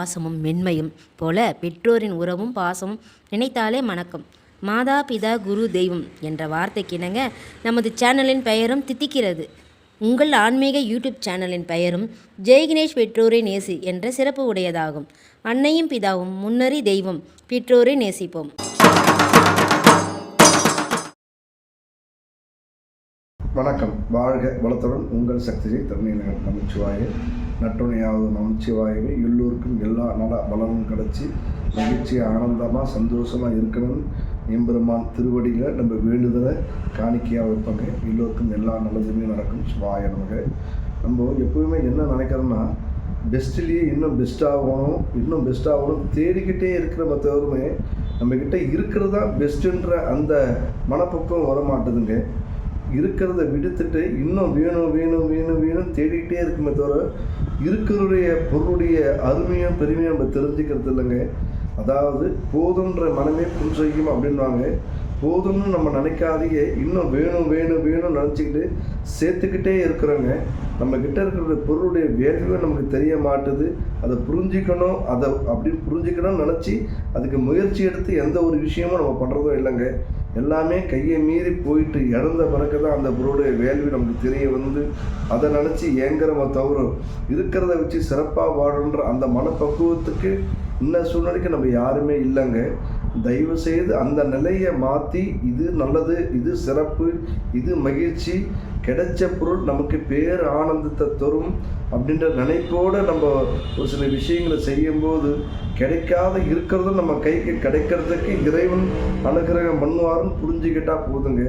பாசமும் மென்மையும் போல பெற்றோரின் உறவும் பாசமும் நினைத்தாலே மணக்கம். மாதா பிதா குரு தெய்வம் என்ற வார்த்தைக்கிணங்க நமது சேனலின் பெயரும் தித்திக்கிறது. உங்கள் ஆன்மீக யூடியூப் சேனலின் பெயரும் ஜெய்கினேஷ் பெற்றோரை நேசி என்ற சிறப்பு உடையதாகும். அன்னையும் பிதாவும் முன்னறி தெய்வம். பெற்றோரை நேசிப்போம். வணக்கம். வாழ்க வளத்துடன் உங்கள் சக்தியை திருநீலகன் நமச்சிவாய. நட்டுணையாவது நமச்சிவாயவே எல்லோருக்கும் எல்லா நல பலனும் கிடச்சி மகிழ்ச்சி ஆனந்தமாக சந்தோஷமாக இருக்கணும். எம்பெருமான் திருவடியில் நம்ம வேண்டுதலை காணிக்கையாக வைப்பாங்க. எல்லோருக்கும் எல்லா நல்லதுமே நடக்கும். சிவாய நமக. நம்ம எப்பவுமே என்ன நினைக்கிறோம்னா பெஸ்ட்லேயே இன்னும் பெஸ்ட்டாகணும் இன்னும் பெஸ்ட்டாகணும் தேடிக்கிட்டே இருக்கிற மற்றவருமே நம்மக்கிட்ட இருக்கிறது தான் பெஸ்ட்டுன்ற அந்த மனப்பக்குவம் வர மாட்டுதுங்க இருக்கிறத விடுத்துட்டு இன்னும் வேணும் வேணும் வேணும் வேணும் தேடிக்கிட்டே இருக்குமே தவிர இருக்கிறதுடைய பொருளுடைய அருமையும் பெருமையும் நம்ம தெரிஞ்சுக்கிறது இல்லைங்க. அதாவது போதுன்ற மனமே புன்செய்யும் அப்படின்வாங்க போதும்னு நம்ம நினைக்காதையே இன்னும் வேணும் வேணும் வேணும் நினச்சிக்கிட்டு சேர்த்துக்கிட்டே இருக்கிறோங்க. நம்ம கிட்ட இருக்கிற பொருளுடைய வேல்யூ நமக்கு தெரிய மாட்டுது. அதை புரிஞ்சிக்கணும். அதை அப்படி புரிஞ்சிக்கணும்னு நினச்சி அதுக்கு முயற்சி எடுத்து எந்த ஒரு விஷயமும் நம்ம பண்ணுறதும் இல்லைங்க. எல்லாமே கையை மீறி போயிட்டு இழந்த பிறகு தான் அந்த பொருளுடைய வேல்யூ நமக்கு தெரிய வந்து அதை நினச்சி ஏங்குறவ தவிர இருக்கிறத வச்சு சிறப்பாக வாழன்ற அந்த மனப்பக்குவத்துக்கு இன்ன சூழ்நிலைக்கு நம்ம யாருமே இல்லைங்க. தயவு செய்து அந்த நிலையை மாற்றி இது நல்லது இது சிறப்பு இது மகிழ்ச்சி கிடைச்ச பொருள் நமக்கு பேர் ஆனந்தத்தை தரும் அப்படின்ற நினைப்போடு நம்ம ஒரு சில விஷயங்களை செய்யும்போது கிடைக்காத இருக்கிறதும் நம்ம கைக்கு கிடைக்கிறதுக்கு இறைவன் அனுகிரகம் பண்ணுவாருன்னு புரிஞ்சுக்கிட்டா போதுங்க.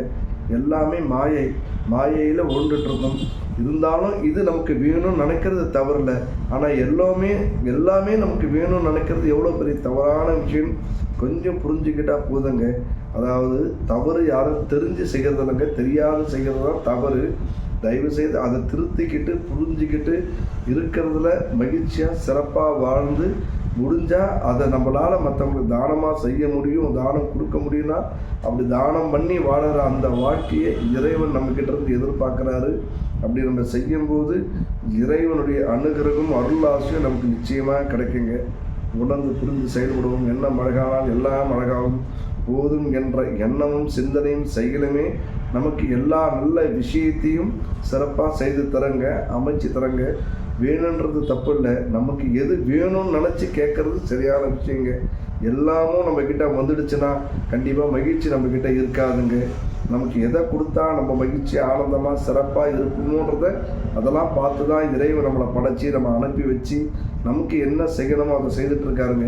எல்லாமே மாயை மாயையில் உருண்டுட்ருக்கோம் இருந்தாலும் இது நமக்கு வேணும்னு நினைக்கிறது தவறில்ல. ஆனால் எல்லாமே எல்லாமே நமக்கு வேணும்னு நினைக்கிறது எவ்வளோ பெரிய தவறான விஷயம்? கொஞ்சம் புரிஞ்சுக்கிட்டால் போதுங்க. அதாவது தவறு யாரும் தெரிஞ்சு செய்கிறது இல்லைங்க செய்கிறது தான் தவறு. தயவு செய்து அதை திருத்திக்கிட்டு புரிஞ்சுக்கிட்டு இருக்கிறதுல மகிழ்ச்சியாக சிறப்பாக வாழ்ந்து முடிஞ்சால் அதை நம்மளால் மற்றவங்களுக்கு தானமாக செய்ய முடியும் தானம் கொடுக்க முடியும்னா அப்படி தானம் பண்ணி வாழற அந்த வாழ்க்கையை இறைவன் நம்மக்கிட்ட இருந்து எதிர்பார்க்குறாரு. அப்படி நம்ம செய்யும்போது இறைவனுடைய அனுகிரகம் அருளாசியும் நமக்கு நிச்சயமாக கிடைக்குங்க. உணர்ந்து புரிந்து செயல்படுவோம். என்ன மழகானால் எல்லாம் அழகாகும். போதும் என்ற எண்ணமும் சிந்தனையும் செயலுமே நமக்கு எல்லா நல்ல விஷயத்தையும் சிறப்பாக செய்து தரங்க அமைச்சு தரங்க. வேணுன்றது தப்பு இல்லை நமக்கு எது வேணும்னு நினச்சி கேட்குறது சரியான விஷயங்க. எல்லாமும் நம்மக்கிட்ட வந்துடுச்சுன்னா கண்டிப்பாக மகிழ்ச்சி நம்மக்கிட்ட இருக்காதுங்க. நமக்கு எதை கொடுத்தா நம்ம மகிழ்ச்சி ஆனந்தமாக சிறப்பாக இருக்கணுன்றத அதெல்லாம் பார்த்து தான் இறைவன் நம்மளை படைச்சி நம்ம அனுப்பி வச்சு நமக்கு என்ன செய்யணுமோ அதை செய்துட்ருக்காருங்க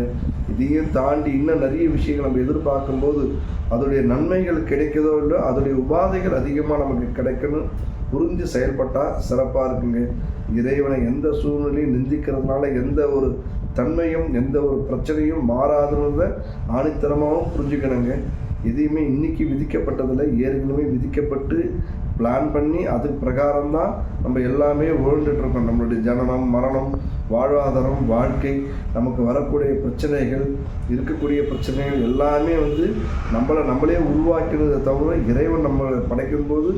இதையும் தாண்டி இன்னும் நிறைய விஷயங்கள் நம்ம எதிர்பார்க்கும்போது அதோடைய நன்மைகள் கிடைக்கிறதோ இல்லை அதோடைய உபாதைகள் அதிகமாக நமக்கு கிடைக்கணும். புரிஞ்சு செயல்பட்டால் சிறப்பாக இருக்குங்க. இறைவனை எந்த சூழ்நிலையும் நிந்திக்கிறதுனால எந்த ஒரு தன்மையும் எந்த ஒரு பிரச்சனையும் மாறாதுன்றத ஆணித்தரமாகவும் புரிஞ்சுக்கணுங்க. எதையுமே இன்னைக்கு விதிக்கப்பட்டதில் ஏற்கனவே விதிக்கப்பட்டு பிளான் பண்ணி அது பிரகாரம் தான் நம்ம எல்லாமே இருக்கோம் நம்மளுடைய ஜனனம் மரணம் வாழ்வாதாரம் வாழ்க்கை நமக்கு வரக்கூடிய பிரச்சனைகள் இருக்கக்கூடிய பிரச்சனைகள் எல்லாமே வந்து நம்மளை நம்மளே உருவாக்கினதை தவிர இறைவன் நம்மளை படைக்கும்போது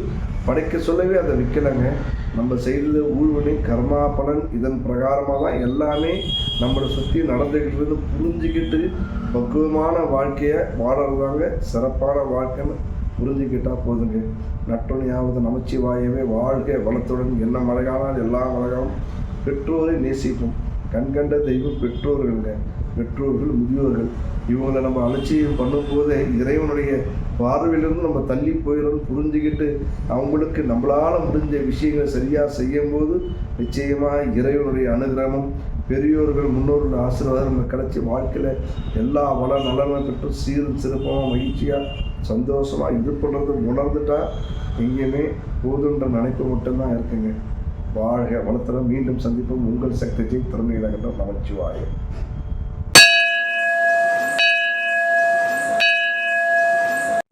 படைக்க சொல்லவே அதை விற்கலைங்க நம்ம செய்தது ஊழ்வினை கர்மா பலன் இதன் பிரகாரமாக தான் எல்லாமே நம்மளை சுற்றி நடந்துக்கிட்டு புரிஞ்சுக்கிட்டு பக்குவமான வாழ்க்கையை வாழறதாங்க சிறப்பான வாழ்க்கைன்னு புரிஞ்சுக்கிட்டா போதுங்க. நட்டுணையாவது நமச்சிவாயவே வாழ்க வளத்துடன். என்ன மழகானால் எல்லா மழைகாலும் பெற்றோரை நேசிப்போம். கண்கண்ட தெய்வம் பெற்றோர்களுங்க. பெற்றோர்கள் முதியோர்கள். இவங்களை நம்ம அலட்சியம் பண்ணும்போதே இறைவனுடைய பார்வையிலிருந்து நம்ம தள்ளி போயிடும் புரிஞ்சுக்கிட்டு அவங்களுக்கு நம்மளால் முடிஞ்ச விஷயங்களை சரியாக செய்யும்போது நிச்சயமாக இறைவனுடைய அனுகிரகமும் பெரியோர்கள் முன்னோர்கள் ஆசீர்வாதம் நம்ம கிடச்சி வாழ்க்கையில் எல்லா வள நலனும் பெற்று சீரும் சிறப்பாக மகிழ்ச்சியாக சந்தோஷமாக இது பண்ணுறது உணர்ந்துட்டா எங்கேயுமே போதுன்ற நினைப்பு மட்டும்தான் இருக்குங்க. வாழ்க வளர்த்துற மீண்டும் சந்திப்போம். உங்கள் சக்தியை திறமையிலகின்ற நமச்சிவாயம்.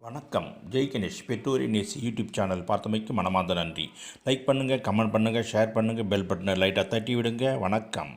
வணக்கம். ஜெய் கணேஷ் பெற்றோரி நேசி யூடியூப் சேனல் பார்த்தமைக்கு மனமார்ந்த நன்றி. லைக் பண்ணுங்கள் கமெண்ட் பண்ணுங்கள் ஷேர் பண்ணுங்கள் பெல் பட்டனை லைட்டாக தட்டி விடுங்க வணக்கம்.